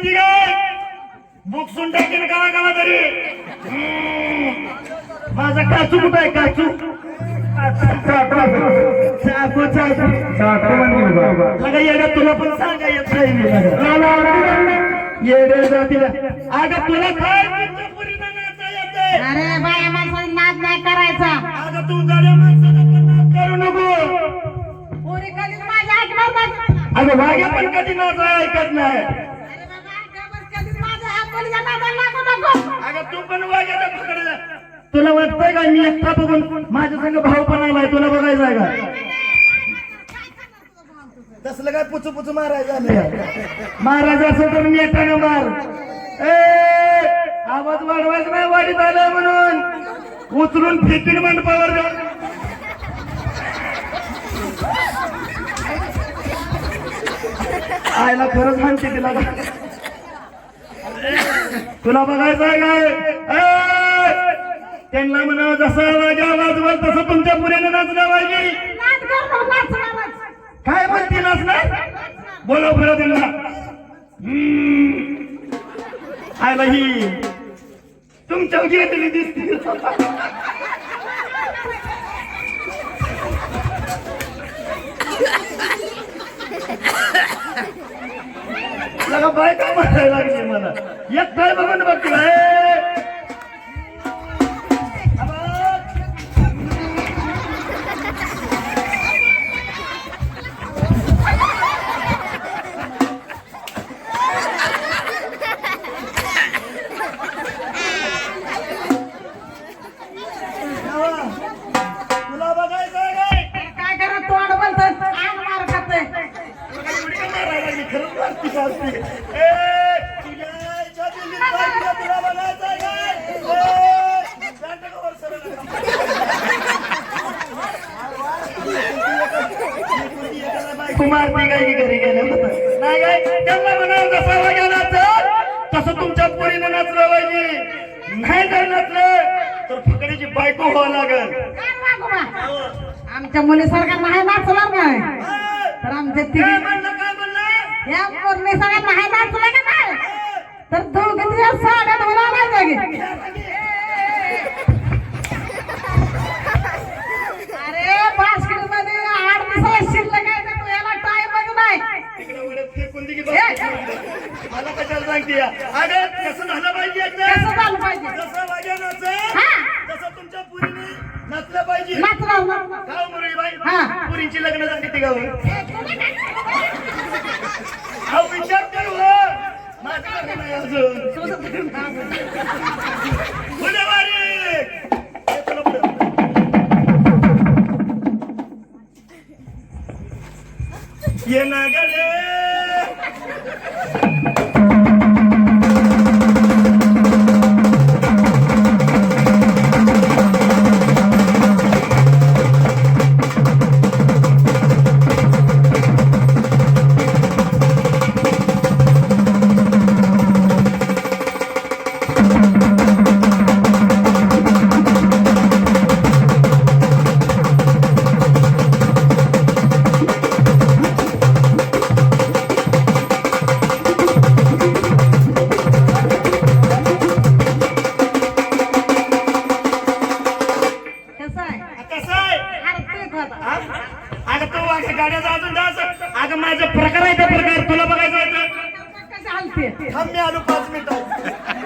किती काय बुकसून टाकेन गावा गावा तरी. माझा काचू कुठं आहे काचू? चाकू चाकू लगा येड्या तुला पण सांगा येत नाही मी. येड्या जातीला. अगं तुला काय नाचा? अरे बाया माणसाला नाद नाही करायचा. अगं तू पण नाच करू नको. पोरी कधीच माझ्या ऐकणार नाही. अगं वाघ्या पण कधी नाच ऐकत नाही. माझ्या ह्या पोरीच्या नादाला लागू नको. अगं तू पण पकडला तुला वाटतंय का मी एकटा बघून माझ्या संग भाऊ पण आलाय? तुला बघायचं आहे का? तसलं काय पुचू पुचू मारायचं महाराज असं तर मी एकट्यानं मार. ए आवाज वाढवायचा नाही वाढीत आलं म्हणून. उचलून फेकीन मंडपावर जाऊन. आयला खरंच म्हणते तिला. तुला बघायचं आहे काय! त्यांना म्हणा जसं आवाज आवाज तसं तुमच्यापुढे नाचलं पाहिजे. काय म्हणते नाचणार बोलव बरं त्यांना. आयला ही तुमच्या घेतली दिसते सगळं बायका म्हणायला लागली मला एक काय बघून बघ मारती काय की घरी गेल्यावर? नाही काय त्यांना जसा तसं तुमच्या पोरीनं नाचलं पाहिजे नाही जर नाचलं तर फकडीची बायको व्हावं लागल? आमच्या मुलीसारखा नाही नाचणार नाही तर आमच्या तिघी या पोरणी सगळ्या नाही नाचलं का नाही? तर दोघीच्या साड्या धुला नाही जागी अरे बास्केटमध्ये आठ दिवसाला शिल्लक आहे तर तू याला टाइमच नाही. मला कशाला सांगते कसं झालं पाहिजे? कसं झालं पाहिजे? हा. तसं तुमच्या पुरीने नाचलं पाहिजे. नाचणार ना गाव मुरळी बाई हा. पुरींची लग्न झाली ती अहो विचार करू हो. माझं लग्न नाही अजून पुढे वारी. हे चला पुढे. ये ना गले अगं तू अगं गाड्या जातो डास. अगं माझं प्रकार आहे प्रकार. तुला बघायचं होतं. कसं हालते? थांब मी आलो पाच मिनिटं.